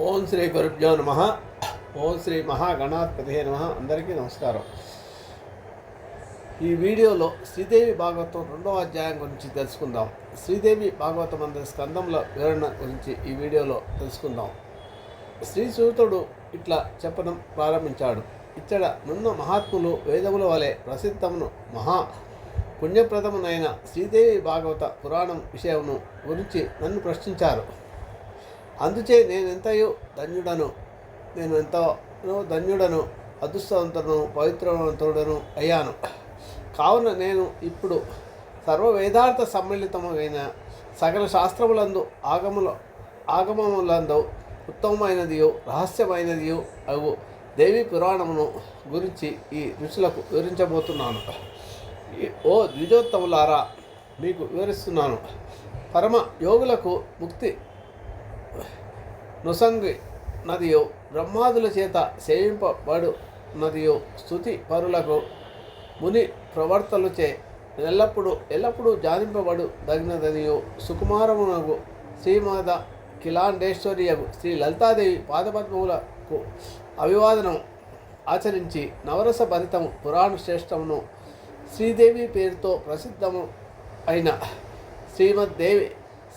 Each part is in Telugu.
ఓం శ్రీ గురుభ్యో నమ. ఓం శ్రీ మహాగణాధిపతి నమ. అందరికీ నమస్కారం. ఈ వీడియోలో శ్రీదేవి భాగవతం రెండవ అధ్యాయం గురించి తెలుసుకుందాం. శ్రీదేవి భాగవతం అందరి స్కందంల వివరణ గురించి ఈ వీడియోలో తెలుసుకుందాం. శ్రీ సూతుడు ఇట్లా చెప్పడం ప్రారంభించాడు. ఇక్కడ నున్న మహాత్ములు వేదముల వలె ప్రసిద్ధమును మహా పుణ్యప్రదమునైన శ్రీదేవి భాగవత పురాణం విషయమును గురించి నన్ను ప్రశ్నించారు. అందుచే నేను ఎంతయో ధన్యుడను నేను ఎంతో ధన్యుడను అదృష్టవంతుడను పవిత్రవంతుడను అయ్యాను. కావున నేను ఇప్పుడు సర్వ వేదార్థ సమ్మిళితమైన సకల శాస్త్రములందు ఆగముల ఆగమములందు ఉత్తమమైనదియు రహస్యమైనదియు అవు దేవి పురాణమును గురించి ఈ ఋషులకు వివరించబోతున్నాను. ఓ ద్విజోత్తములారా మీకు వివరిస్తున్నాను. పరమ యోగులకు ముక్తి నుసంగి నదియో బ్రహ్మాదుల చేత సేవింపబడు నదియో స్థుతి పరులకు ముని ప్రవర్తలుచే ఎల్లప్పుడూ ఎల్లప్పుడూ జానింపబడు దగినదనియో సుకుమారమునకు శ్రీమాత కిలాండేశ్వర్యకు శ్రీ లలితాదేవి పాదపద్మములకు అభివాదనం ఆచరించి నవరస భరితము పురాణ శ్రేష్టమును శ్రీదేవి పేరుతో ప్రసిద్ధము అయిన శ్రీమద్దేవి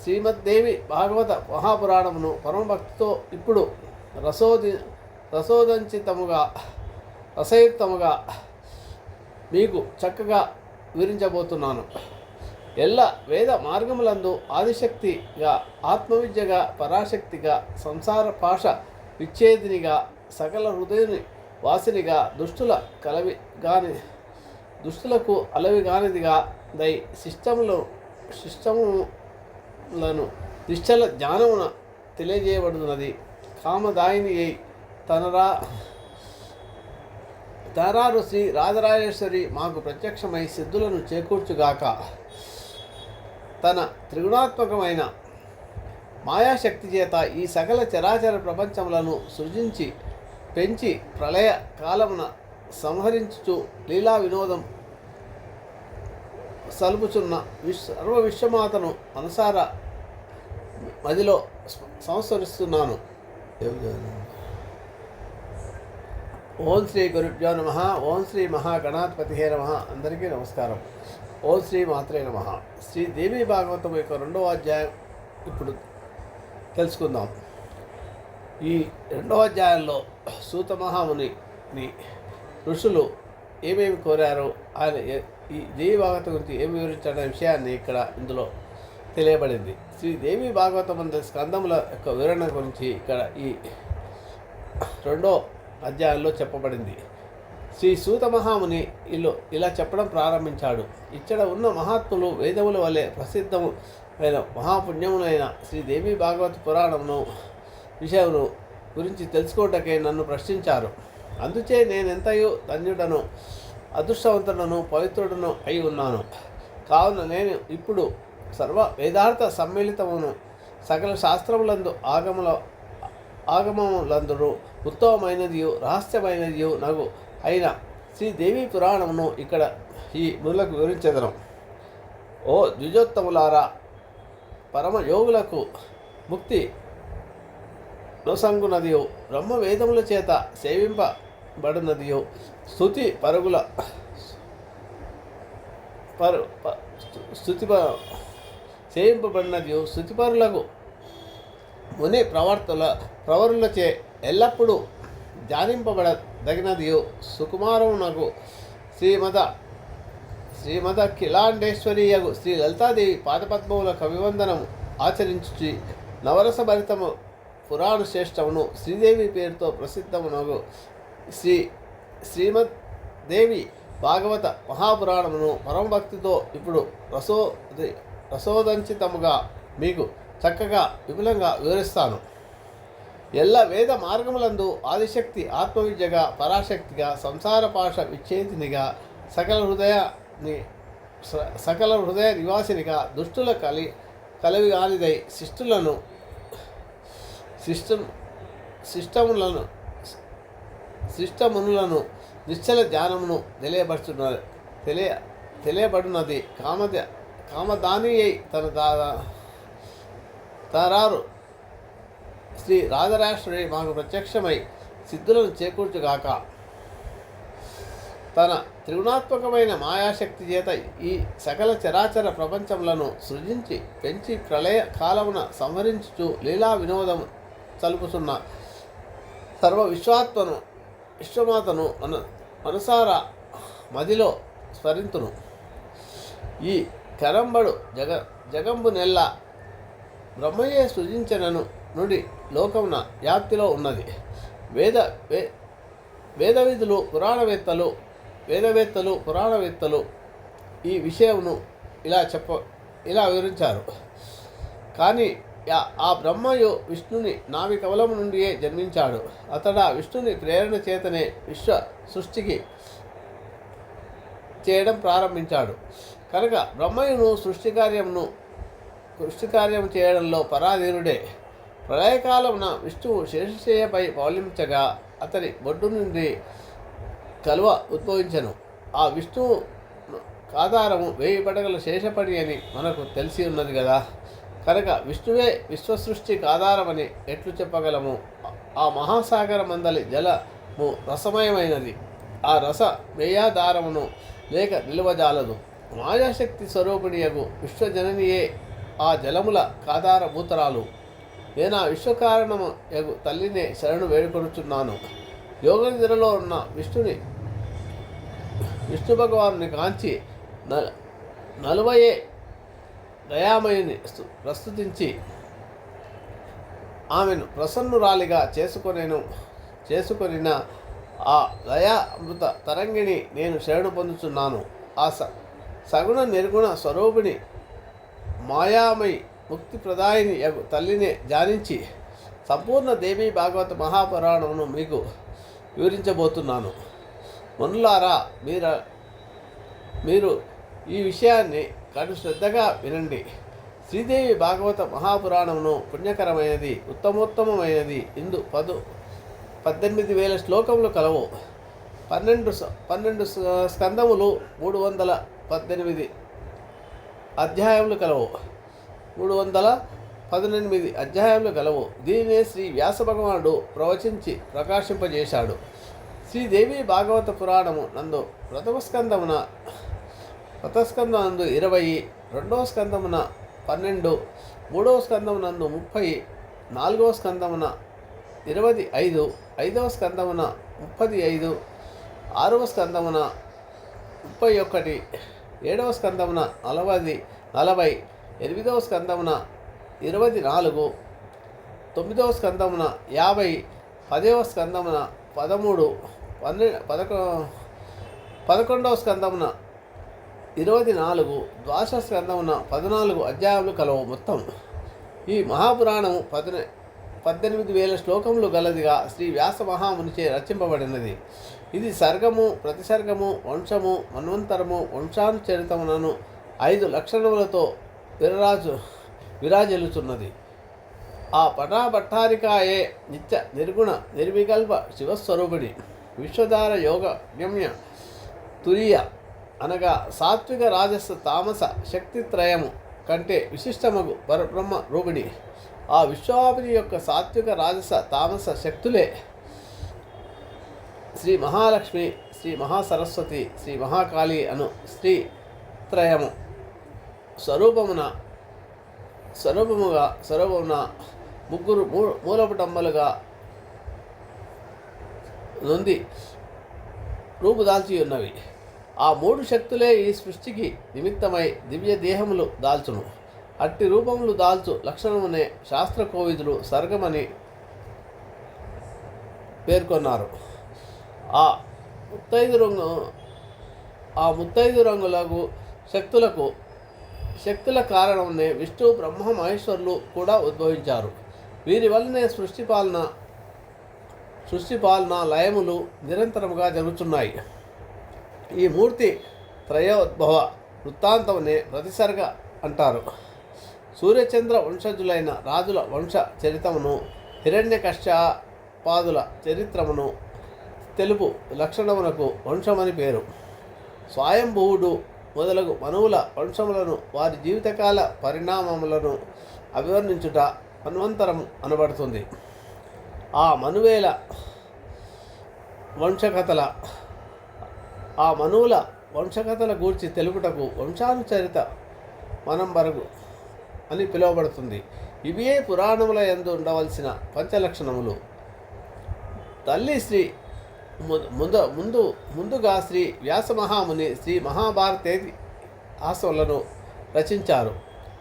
శ్రీమద్దేవి భాగవత మహాపురాణమును పరమభక్తితో ఇప్పుడు రసోది రసోదంచితముగా రసయుక్తముగా మీకు చక్కగా వివరించబోతున్నాను. ఎల్ల వేద మార్గములందు ఆదిశక్తిగా ఆత్మవిద్యగా పరాశక్తిగా సంసార భాష విచ్ఛేదినిగా సకల హృదయుని వాసినిగా దుష్టుల కలవి గాని దుష్టులకు అలవి కానిదిగా దై సిస్టము లను నిశ్చల జ్ఞానమున తెలియజేయబడుతున్నది. కామదాయిని అయి తనరా తారారు శ్రీ రాజరాజేశ్వరి మాకు ప్రత్యక్షమై సిద్ధులను చేకూర్చుగాక. తన త్రిగుణాత్మకమైన మాయాశక్తి చేత ఈ సకల చరాచర ప్రపంచములను సృజించి పెంచి ప్రళయ కాలమున సంహరించుచు లీలా వినోదం సలుపుచున్న విశ్వ సర్వ విశ్వమాతను మనసార మదిలో సంస్కరిస్తున్నాను ఓం శ్రీ గురుభ్యో నమ. ఓం శ్రీ మహాగణాధిపతి నమ. అందరికీ నమస్కారం. ఓం శ్రీ మాత్రే నమ. శ్రీ దేవి భాగవతం యొక్క రెండవ అధ్యాయం ఇప్పుడు తెలుసుకుందాం. ఈ రెండవ అధ్యాయంలో సూత మహామునిని ఋషులు ఏమేమి కోరారో ఆయన ఈ దేవి భాగవతం గురించి ఏమి వివరించాడనే విషయాన్ని ఇక్కడ ఇందులో తెలియబడింది. శ్రీ దేవి భాగవతం అంత స్కందముల యొక్క వివరణ గురించి ఇక్కడ ఈ రెండో అధ్యాయంలో చెప్పబడింది. శ్రీ సూత మహాముని ఇల్లు ఇలా చెప్పడం ప్రారంభించాడు. ఇక్కడ ఉన్న మహాత్ములు వేదముల వలె ప్రసిద్ధము అయిన మహాపుణ్యములైన శ్రీ దేవి భాగవత పురాణమును విషయమును గురించి తెలుసుకోవటకే నన్ను ప్రశ్నించారు. అందుచే నేను ఎంతయో ధన్యుడను అదృష్టవంతుడను పవిత్రుడను అయి ఉన్నాను. కావున నేను ఇప్పుడు సర్వ వేదార్థ సమ్మిళితమును సకల శాస్త్రములందు ఆగముల ఆగమములందును ఉత్తమమైనదియు రహస్యమైనదియు నగు అయిన శ్రీదేవి పురాణమును ఇక్కడ ఈ ములకు వివరించెదను. ఓ ద్విజోత్తములారా పరమ యోగులకు ముక్తి నొసంగునదియు బ్రహ్మ వేదముల చేత సేవింపబడినదియో స్థుతి పరుగుల పరు ప- స్థుతి ప- స్థుతిపరులకు ముని ప్రవర్తల ప్రవరులచే ఎల్లప్పుడూ ధ్యానింపబడదగినదియు సుకుమారమునకు శ్రీమద శ్రీమద కిలాండేశ్వరీయగు శ్రీ లలితాదేవి పాదపద్మముల కవివందనము ఆచరించుచి నవరస భరితము పురాణ శ్రేష్టమును శ్రీదేవి పేరుతో ప్రసిద్ధమునగు శ్రీ శ్రీమద్ దేవి భాగవత మహాపురాణమును పరమభక్తితో ఇప్పుడు రసో రసోదంచితముగా మీకు చక్కగా విపులంగా వివరిస్తాను. ఎల్ల వేద మార్గములందు ఆదిశక్తి ఆత్మవిద్యగా పరాశక్తిగా సంసార పాష విచ్ఛేదినిగా సకల హృదయాన్ని సకల హృదయ నివాసినిగా దుష్టుల కలి కలవిగానిదై శిష్టులను శిష్టం శిష్టములను శిష్టమునులను నిశ్చల ధ్యానమును తెలియపరుచున్నది. తెలియ తెలియబడినది కామద కామదాని తన తరారు. శ్రీ రాజరాష్ట్రుడి మాకు ప్రత్యక్షమై సిద్ధులను చేకూర్చుగాక. తన త్రిగుణాత్మకమైన మాయాశక్తి చేత ఈ సకల చరాచర ప్రపంచములను సృజించి పెంచి ప్రళయ కాలమున సంహరించుచు లీలా వినోదం చలుపుతున్న సర్వ విశ్వాత్మను విశ్వమాతను మన మనసార మదిలో స్మరింతును. ఈ కరంబడు జగ జగంబు నెల్ల బ్రహ్మయే సృజించనను నుండి లోకమున వ్యాప్తిలో ఉన్నది. వేద వే వేదవిధులు పురాణవేత్తలు వేదవేత్తలు పురాణవేత్తలు ఈ విషయమును ఇలా చెప్ప ఇలా వివరించారు. కానీ ఆ బ్రహ్మయు విష్ణుని నావి కవలము నుండియే జన్మించాడు. అతడు ఆ విష్ణుని ప్రేరణ చేతనే విశ్వ సృష్టికి చేయడం ప్రారంభించాడు. కనుక బ్రహ్మయును సృష్టి కార్యమును సృష్టి కార్యం చేయడంలో పరాధీనుడే. ప్రళయకాలమున విష్ణువు శేషశయ్యపై పౌలించగా అతని బొడ్డు నుండి కలువ ఉద్భవించను. ఆ విష్ణువు ఆధారము వేయి పడగల శేషపడి అని మనకు తెలిసి ఉన్నది కదా. కనుక విష్ణువే విశ్వసృష్టికి ఆధారమని ఎట్లు చెప్పగలము? ఆ మహాసాగర మందలి జలము రసమయమైనది. ఆ రస మేయాధారమును లేక నిలువజాలదు. మాయాశక్తి స్వరూపిణియగు విశ్వజననియే ఆ జలముల కాధారభూతరాలు నేను ఆ విశ్వకారణము యగు తల్లినే శరణు వేడుకొనుచున్నాను. యోగ నిద్రలో ఉన్న విష్ణుని విష్ణు భగవాను కాంచి న నలువయే దయామయుని ప్రస్తుతించి ఆమెను ప్రసన్నురాలిగా చేసుకొనేను చేసుకొనిన ఆ దయా అమృత తరంగిణి నేను శరణు పొందుతున్నాను ఆ స సగుణ నిర్గుణ స్వరూపిణి మాయామయి ముక్తి ప్రదాయిని యగు తల్లిని ధ్యానించి సంపూర్ణ దేవీ భాగవత మహాపురాణమును మీకు వివరించబోతున్నాను. మనులారా మీర మీరు ఈ విషయాన్ని కానీ శ్రద్ధగా వినండి. శ్రీదేవి భాగవత మహాపురాణమును పుణ్యకరమైనది ఉత్తమోత్తమమైనది. ఇందు పదు పద్దెనిమిది వేల శ్లోకములు కలవు. పన్నెండు పన్నెండు స్కందములు మూడు వందల పద్దెనిమిది అధ్యాయములు కలవు. మూడు వందల పద్దెనిమిది అధ్యాయములు కలవు. దీనినే శ్రీ వ్యాస భగవానుడు ప్రవచించి ప్రకాశింపజేశాడు. శ్రీదేవి భాగవత పురాణము నందు ప్రథమ స్కందమున ప్రథమ ఇరవై రెండవ స్కందమున పన్నెండు మూడవ స్కందమునందు ముప్పై నాలుగవ స్కందమున ఇరవై ఐదు ఐదవ స్కందమున ముప్పది ఐదు ఆరవ స్కందమున ముప్పై ఒకటి ఏడవ స్కందమున నలభై నలభై ఎనిమిదవ స్కందమున ఇరవై నాలుగు తొమ్మిదవ స్కందమున యాభై పదవ స్కందమున పదమూడు పన్నెండు పదకొ పదకొండవ స్కందమున ఇరవై నాలుగు ద్వాదశ స్కందమున పద్నాలుగు అధ్యాయములు కలవు మొత్తం. ఈ మహాపురాణము పద్న పద్దెనిమిది వేల శ్లోకములు గలదిగా శ్రీ వ్యాస మహామునిచే రచింపబడినది. ఇది సర్గము ప్రతిసర్గము వంశము మన్వంతరము వంశానుచరితములను ఐదు లక్షణములతో విరరాజు విరాజిల్లుతున్నది ఆ పటాభట్టారికాయే నిత్య నిర్గుణ నిర్వికల్ప శివస్వరూపిణి. విశ్వధార యోగ గమ్య తురియ అనగా సాత్విక రాజస తామస శక్తిత్రయము కంటే విశిష్టమగు పరబ్రహ్మ రూపిణి ఆ విశ్వాపతి యొక్క సాత్విక రాజస తామస శక్తులే. శ్రీ మహాలక్ష్మి శ్రీ మహాసరస్వతి శ్రీ మహాకాళి అను శ్రీ త్రయము స్వరూపమున స్వరూపముగా స్వరూపమున ముగ్గురు మూ మూలపుటమ్మలుగా నొంది రూపుదాల్చి ఉన్నవి ఆ మూడు శక్తులే ఈ సృష్టికి నిమిత్తమై దివ్య దేహములు దాల్చును. అట్టి రూపములు దాల్చు లక్షణమునే శాస్త్ర కోవిదులు సర్గమని పేర్కొన్నారు. ఆ ముత్తైదు రంగు ఆ ముత్తైదు రంగులకు శక్తులకు శక్తుల కారణమునే విష్ణు బ్రహ్మ మహేశ్వరులు కూడా ఉద్భవించారు. వీరి వల్లనే సృష్టి పాలన సృష్టి పాలన లయములు నిరంతరముగా జరుగుతున్నాయి ఈ మూర్తి త్రయోద్భవ వృత్తాంతమునే ప్రతిసర్గ అంటారు. సూర్యచంద్ర వంశజులైన రాజుల వంశ చరితమును హిరణ్యకశ్యపాదుల చరిత్రమును తెలుపు లక్షణమునకు వంశమని పేరు. స్వయంభువుడు మొదలగు మనువుల వంశములను వారి జీవితకాల పరిణామములను అభివర్ణించుట మన్వంతరం అనబడుతుంది. ఆ మనువేల వంశకథల ఆ మనువుల వంశకథల గూర్చి తెలుపుటకు వంశానుచరిత మనం వరకు అని పిలువబడుతుంది. ఇవే పురాణముల యందు ఉండవలసిన పంచలక్షణములు. తల్లి శ్రీ ముందు ముందు ముందుగా శ్రీ వ్యాసమహాముని శ్రీ మహాభారతేది ఆశలను రచించారు.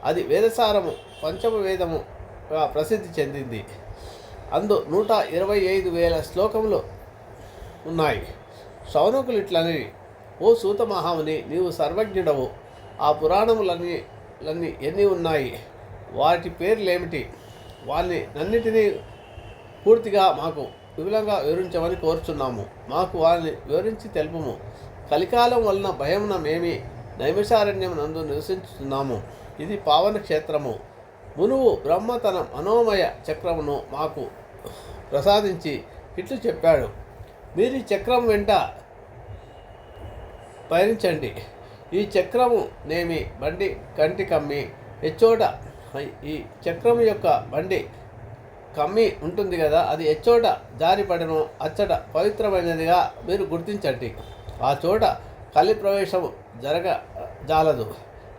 అది వేదసారము పంచమ వేదముగా ప్రసిద్ధి చెందింది. అందు నూట ఇరవై ఐదు వేల శ్లోకములు ఉన్నాయి. శౌనకులు ఇట్లని ఓ సూత మహాముని నీవు సర్వజ్ఞుడవు. ఆ పురాణములన్నీ లన్నీ ఎన్ని ఉన్నాయి? వాటి పేర్లేమిటి? వారిని అన్నిటినీ పూర్తిగా మాకు విపులంగా వివరించమని కోరుచున్నాము. మాకు వారిని వివరించి తెలుపము. కలికాలం వలన భయమున మేమి నైమిషారణ్యం నందు నివసించుతున్నాము ఇది పావన క్షేత్రము. మునువు బ్రహ్మ తన మనోమయ చక్రమును మాకు ప్రసాదించి ఇట్లు చెప్పాడు. మీరు ఈ చక్రం వెంట పయనించండి. ఈ చక్రము నేమి బండి కంటి కమ్మి. ఎచ్చోట ఈ చక్రం యొక్క బండి కమ్మి ఉంటుంది కదా అది ఎచ్చోట జారిపడను అచ్చట పవిత్రమైనదిగా మీరు గుర్తించండి. ఆ చోట కలి ప్రవేశము జరగ జాలదు.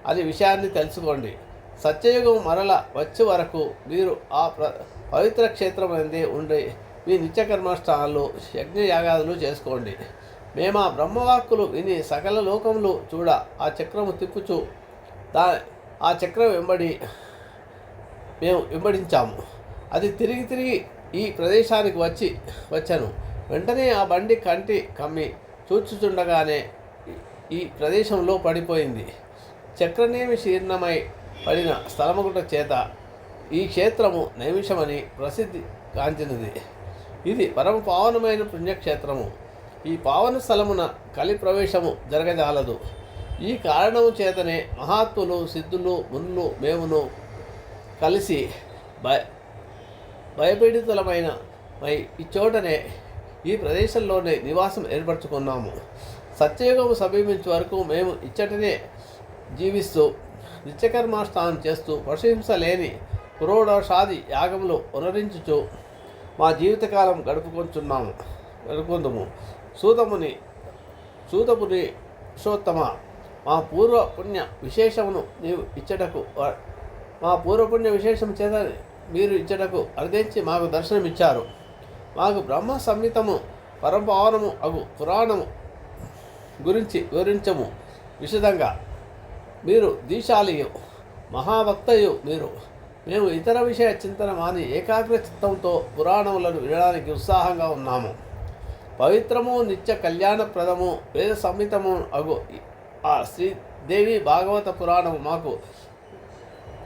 అది విషయాన్ని తెలుసుకోండి. సత్యయుగం మరల వచ్చే వరకు మీరు ఆ ప్ర పవిత్ర క్షేత్రం అనేది ఉండి మీ నిత్యకర్మాష్టాలు యజ్ఞయాగాదులు చేసుకోండి. మేము ఆ బ్రహ్మవాక్కులు విని సకల లోకములు చూడ ఆ చక్రము తిప్పుచు దా ఆ చక్రం వెంబడి మేము వెంబడించాము. అది తిరిగి తిరిగి ఈ ప్రదేశానికి వచ్చి వచ్చాను. వెంటనే ఆ బండి కంటి కమ్మి చూచుచుండగానే ఈ- ఈ ప్రదేశంలో పడిపోయింది. చక్రనేమి శీర్ణమై పడిన స్థలముగుట చేత ఈ క్షేత్రము నైమిషమని ప్రసిద్ధి కాంచినది ఇది పరమ పావనమైన పుణ్యక్షేత్రము. ఈ పావన స్థలమున కలి ప్రవేశము జరగజాలదు. ఈ కారణము చేతనే మహాత్ములు సిద్ధులు మునులు మేమును కలిసి భయ భయపీడితులమైన ఇచ్చోటనే ఈ చోటనే ఈ ప్రదేశంలోనే నివాసం ఏర్పరచుకున్నాము. సత్యయుగము సమీపించే వరకు మేము ఇచ్చటనే జీవిస్తూ నిత్యకర్మాష్టానం చేస్తూ ప్రశంస లేని పురోడోషాది యాగములు ఉనరించుచు మా జీవితకాలం గడుపుకొంచున్నాము గడుపుకుందుము. సూతముని సూతముని పురుషోత్తమ మా పూర్వ పుణ్య విశేషమును నీవు ఇచ్చటకు మా పూర్వపుణ్య విశేషం చేత మీరు ఇచ్చటకు అర్థించి మాకు దర్శనమిచ్చారు. మాకు బ్రహ్మ సంహితము పరమపావనము అగు పురాణము గురించి వివరించము విశదంగా. మీరు దీశాలియు మహాభక్తయు మీరు. మేము ఇతర విషయ చింతన మాని ఏకాగ్ర చిత్తంతో పురాణములను వినడానికి ఉత్సాహంగా ఉన్నాము. పవిత్రము నిత్య కళ్యాణప్రదము వేద సంహితము అగు ఆ శ్రీదేవి భాగవత పురాణము మాకు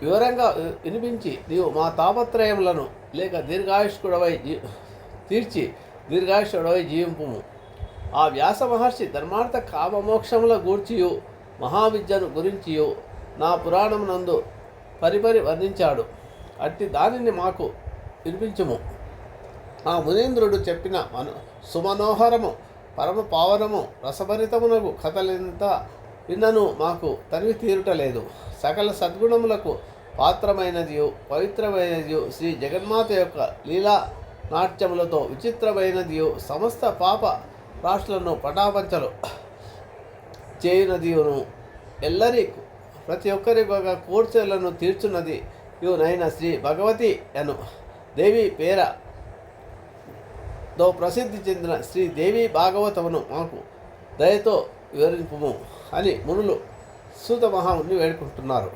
వివరంగా వి- వినిపించి నీవు మా తాపత్రయములను లేక దీర్ఘాయుష్కుడవై జీ తీర్చి దీర్ఘాయుష్కుడవై జీవింపుము. ఆ వ్యాస మహర్షి ధర్మార్థ కామమోక్షముల గూర్చియు మహావిద్యను గురించియు నా పురాణమునందు పరిపరి వర్ణించాడు. అట్టి దానిని మాకు వినిపించుము. ఆ మునీంద్రుడు చెప్పిన మను సుమనోహరము పరమ పావనము రసభరితమునకు కథలెంత విన్నను మాకు తనివి తీరుటలేదు. సకల సద్గుణములకు పాత్రమైనది పవిత్రమైనది శ్రీ జగన్మాత యొక్క లీలా నాట్యములతో విచిత్రమైనది సమస్త పాప రాష్ట్రులను పటాపంచలు చేయునదియును. ఎల్లరి ప్రతి ఒక్కరి ఒక కోర్చెలను తీర్చున్నది యునైన శ్రీ భగవతి అను దేవి పేర తో ప్రసిద్ధి చెందిన శ్రీ దేవి భాగవతమును మాకు దయతో వివరింపుము అని మునులు సూత మహాముని వేడుకుంటున్నారు.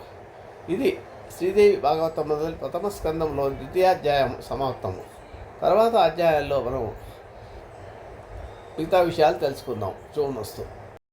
ఇది శ్రీదేవి భాగవతం మొదలు ప్రథమ స్కందంలో ద్వితీయాధ్యాయం సమాప్తము. తర్వాత అధ్యాయాల్లో మనం మిగతా విషయాలు తెలుసుకుందాం. చూడొస్తూ